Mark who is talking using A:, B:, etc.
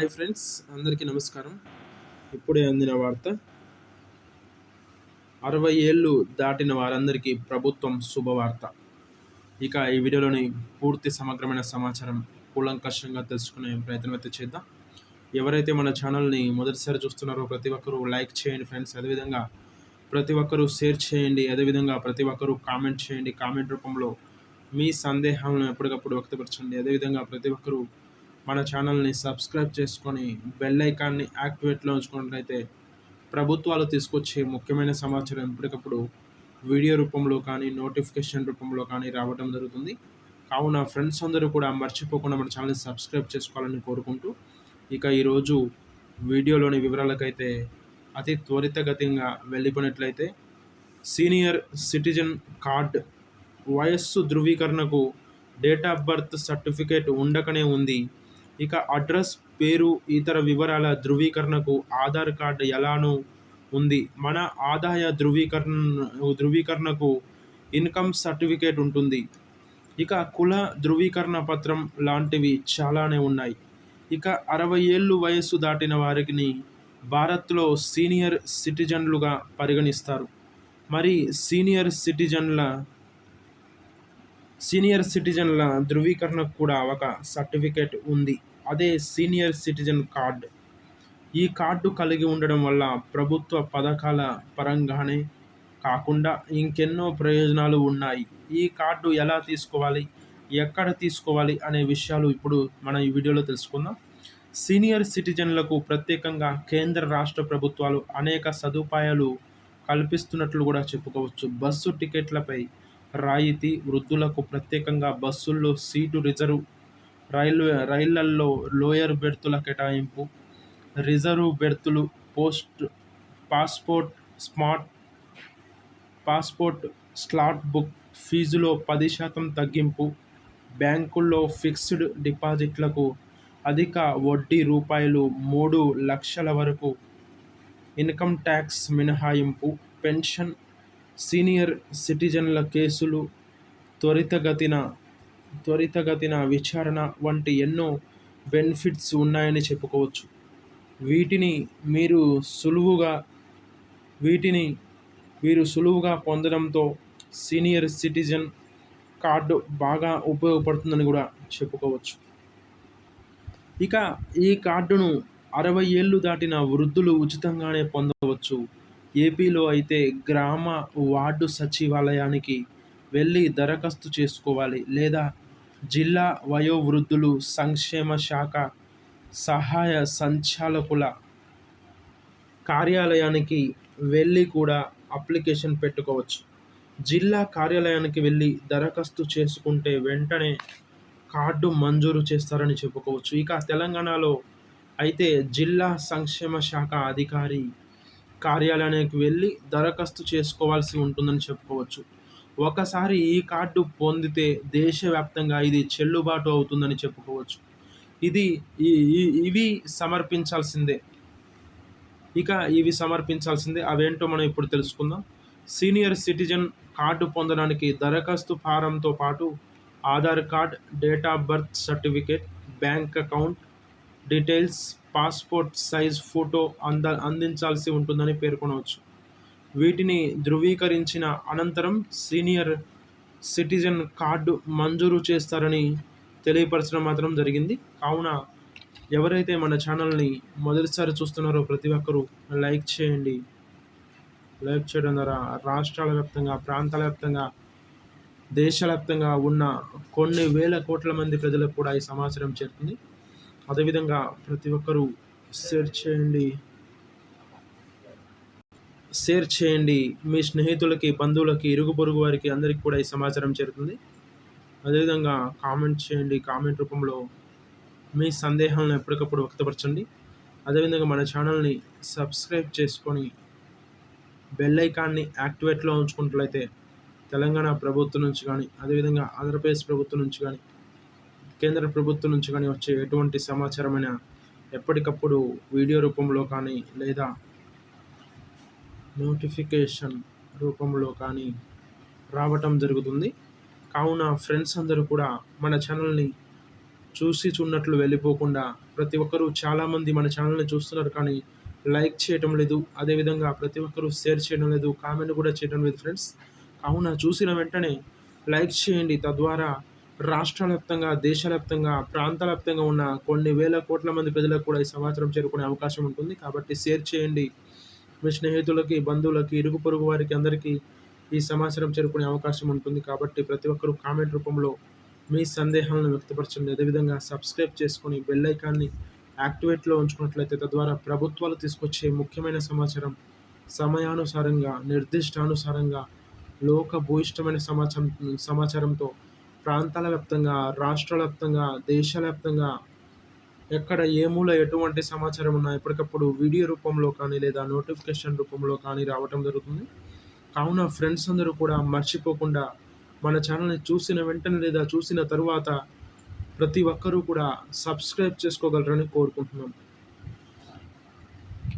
A: Hi friends అందరికీ నమస్కారం. ఇప్పుడే అందిన వార్త. అరవై ఏళ్ళు దాటిన వారందరికీ ప్రభుత్వం శుభవార్త. ఇక ఈ వీడియోలోని పూర్తి సమగ్రమైన సమాచారం కూలంకషంగా తెలుసుకునే ప్రయత్నం అయితే చేద్దాం. ఎవరైతే మన ఛానల్ని మొదటిసారి చూస్తున్నారో ప్రతి ఒక్కరూ లైక్ చేయండి ఫ్రెండ్స్. అదేవిధంగా ప్రతి ఒక్కరూ షేర్ చేయండి. అదేవిధంగా ప్రతి ఒక్కరూ కామెంట్ చేయండి. కామెంట్ రూపంలో మీ సందేహాలను ఎప్పటికప్పుడు వ్యక్తపరచండి. అదేవిధంగా ప్రతి ఒక్కరూ మన ఛానల్ని సబ్స్క్రైబ్ చేసుకొని బెల్ ఐకాన్ని యాక్టివేట్లో ఉంచుకున్నట్లయితే ప్రభుత్వాలు తీసుకొచ్చే ముఖ్యమైన సమాచారం ఎప్పటికప్పుడు వీడియో రూపంలో కానీ నోటిఫికేషన్ రూపంలో కానీ రావడం జరుగుతుంది. కావున ఫ్రెండ్స్ అందరూ కూడా మర్చిపోకుండా మన ఛానల్ని సబ్స్క్రైబ్ చేసుకోవాలని కోరుకుంటూ ఇక ఈరోజు వీడియోలోని వివరాలకైతే అతి త్వరితగతిగా వెళ్ళిపోయినట్లయితే సీనియర్ సిటిజన్ కార్డ్ వయస్సు ధృవీకరణకు డేట్ ఆఫ్ బర్త్ సర్టిఫికేట్ ఉండకనే ఉంది. ఇక అడ్రస్ పేరు ఇతర వివరాల ధృవీకరణకు ఆధార్ కార్డు ఎలానో ఉంది. మన ఆదాయ ధృవీకరణ ధృవీకరణకు ఇన్కమ్ సర్టిఫికేట్ ఉంటుంది. ఇక కుల ధృవీకరణ పత్రం లాంటివి చాలానే ఉన్నాయి. ఇక అరవై ఏళ్ళు వయస్సు దాటిన వారికి భారత్లో సీనియర్ సిటిజన్లుగా పరిగణిస్తారు. మరి సీనియర్ సిటిజన్ల సీనియర్ సిటిజన్ల ధృవీకరణకు కూడా ఒక సర్టిఫికేట్ ఉంది. అదే సీనియర్ సిటిజన్ కార్డు. ఈ కార్డు కలిగి ఉండడం వల్ల ప్రభుత్వ పథకాల పరంగానే కాకుండా ఇంకెన్నో ప్రయోజనాలు ఉన్నాయి. ఈ కార్డు ఎలా తీసుకోవాలి? ఎక్కడ తీసుకోవాలి? అనే విషయాలు ఇప్పుడు మనం ఈ వీడియోలో తెలుసుకుందాం. సీనియర్ సిటిజన్లకు ప్రత్యేకంగా కేంద్ర రాష్ట్ర ప్రభుత్వాలు అనేక సదుపాయాలు కల్పిస్తున్నట్లు కూడా చెప్పుకోవచ్చు. బస్సు టికెట్లపై రాయితీ వృద్ధులకు ప్రత్యేకంగా బస్సుల్లో సీటు రిజర్వ్ రైల్వే రైళ్ళల్లో లోయర్ బెర్తుల కేటాయింపు reserve బెర్తులు post passport smart passport slot book ఫీజులో పది శాతం తగ్గింపు బ్యాంకుల్లో ఫిక్స్డ్ డిపాజిట్లకు అధిక వడ్డీ రూపాయలు మూడు లక్షల వరకు ఇన్కమ్ ట్యాక్స్ మినహాయింపు పెన్షన్ సీనియర్ సిటిజన్ల కేసులు త్వరితగతిన త్వరితగతిన విచారణ వంటి ఎన్నో బెనిఫిట్స్ ఉన్నాయని చెప్పుకోవచ్చు. వీటిని మీరు సులువుగా వీటిని వీరు సులువుగా పొందడంతో సీనియర్ సిటిజన్ కార్డు బాగా ఉపయోగపడుతుందని కూడా చెప్పుకోవచ్చు. ఇక ఈ కార్డును అరవై ఏళ్ళు దాటిన వృద్ధులు ఉచితంగానే పొందవచ్చు. ఏపీలో అయితే గ్రామ వార్డు సచివాలయానికి వెళ్ళి దరఖాస్తు చేసుకోవాలి లేదా జిల్లా వయోవృద్ధులు సంక్షేమ శాఖ సహాయ సంచాలకుల కార్యాలయానికి వెళ్ళి కూడా అప్లికేషన్ పెట్టుకోవచ్చు. జిల్లా కార్యాలయానికి వెళ్ళి దరఖాస్తు చేసుకుంటే వెంటనే కార్డు మంజూరు చేస్తారని చెప్పుకోవచ్చు. ఇక తెలంగాణలో అయితే జిల్లా సంక్షేమ శాఖ అధికారి కార్యాలయానికి వెళ్ళి దరఖాస్తు చేసుకోవాల్సి ఉంటుందని చెప్పుకోవచ్చు. ఒకసారి ఈ కార్డు పొందితే దేశవ్యాప్తంగా ఇది చెల్లుబాటు అవుతుందని చెప్పుకోవచ్చు. ఇది ఇవి సమర్పించాల్సిందే. ఇక ఇవి సమర్పించాల్సిందే. అవేంటో మనం ఇప్పుడు తెలుసుకుందాం. సీనియర్ సిటిజన్ కార్డు పొందడానికి దరఖాస్తు ఫారంతో పాటు Aadhaar card date of birth certificate bank account details passport size photo అంద అందించాల్సి ఉంటుందని పేర్కొనవచ్చు. వీటిని ధృవీకరించిన అనంతరం సీనియర్ సిటిజన్ కార్డు మంజూరు చేస్తారని తెలియపరచడం మాత్రం జరిగింది. కావున ఎవరైతే మన ఛానల్ని మొదటిసారి చూస్తున్నారో ప్రతి ఒక్కరూ లైక్ చేయండి. లైక్ చేయడం ద్వారా రాష్ట్రాల వ్యాప్తంగా ప్రాంతాల వ్యాప్తంగా దేశవ్యాప్తంగా ఉన్న కొన్ని వేల కోట్ల మంది ప్రజలకు కూడా ఈ సమాచారం చేరుతుంది. అదేవిధంగా ప్రతి ఒక్కరూ షేర్ చేయండి. షేర్ చేయండి. మీ స్నేహితులకి బంధువులకి ఇరుగు పొరుగు వారికి అందరికి కూడా ఈ సమాచారం చేరుతుంది. అదేవిధంగా కామెంట్ చేయండి. కామెంట్ రూపంలో మీ సందేహాలను ఎప్పటికప్పుడు వ్యక్తపరచండి. అదేవిధంగా మన ఛానల్ని సబ్స్క్రైబ్ చేసుకొని బెల్ ఐకాన్ని యాక్టివేట్లో ఉంచుకున్నట్లయితే తెలంగాణ ప్రభుత్వం నుంచి కానీ అదేవిధంగా ఆంధ్రప్రదేశ్ ప్రభుత్వం నుంచి కానీ కేంద్ర ప్రభుత్వం నుంచి కానీ వచ్చే ఎటువంటి సమాచారమైన ఎప్పటికప్పుడు వీడియో రూపంలో కానీ లేదా నోటిఫికేషన్ రూపంలో కానీ రావటం జరుగుతుంది. కావున ఫ్రెండ్స్ అందరూ కూడా మన ఛానల్ని చూసి చూడనట్లు వెళ్ళిపోకుండా ప్రతి ఒక్కరూ చాలామంది మన ఛానల్ని చూస్తున్నారు కానీ లైక్ చేయటం లేదు. అదేవిధంగా ప్రతి ఒక్కరూ షేర్ చేయడం లేదు. కామెంట్ కూడా చేయడం లేదు ఫ్రెండ్స్. కావున చూసిన వెంటనే లైక్ చేయండి. తద్వారా రాష్ట్ర వ్యాప్తంగా దేశవ్యాప్తంగా ప్రాంతాల వ్యాప్తంగా ఉన్న కొన్ని వేల కోట్ల మంది ప్రజలకు కూడా ఈ సమాచారం చేరుకునే అవకాశం ఉంటుంది. కాబట్టి షేర్ చేయండి. మీ స్నేహితులకి బంధువులకి ఇరుగు పొరుగు వారికి అందరికీ ఈ సమాచారం చేరుకునే అవకాశం ఉంటుంది. కాబట్టి ప్రతి ఒక్కరూ కామెంట్ రూపంలో మీ సందేహాలను వ్యక్తపరచండి. అదేవిధంగా సబ్స్క్రైబ్ చేసుకొని బెల్ ఐకాన్ని యాక్టివేట్లో ఉంచుకున్నట్లయితే తద్వారా ప్రభుత్వాలు తీసుకొచ్చే ముఖ్యమైన సమాచారం సమయానుసారంగా నిర్దిష్టానుసారంగా లోక భూయిష్టమైన సమాచారం సమాచారంతో ప్రాంతాల వ్యాప్తంగా రాష్ట్రాల వ్యాప్తంగా దేశాల వ్యాప్తంగా ఎక్కడ ఏ మూల ఎటువంటి సమాచారం ఉన్నా ఎప్పటికప్పుడు వీడియో రూపంలో కానీ లేదా నోటిఫికేషన్ రూపంలో కానీ రావటం జరుగుతుంది. కావున ఫ్రెండ్స్ అందరూ కూడా మర్చిపోకుండా మన ఛానల్ని చూసిన వెంటనే లేదా చూసిన తరువాత ప్రతి ఒక్కరూ కూడా సబ్స్క్రైబ్ చేసుకోగలరని కోరుకుంటున్నాం.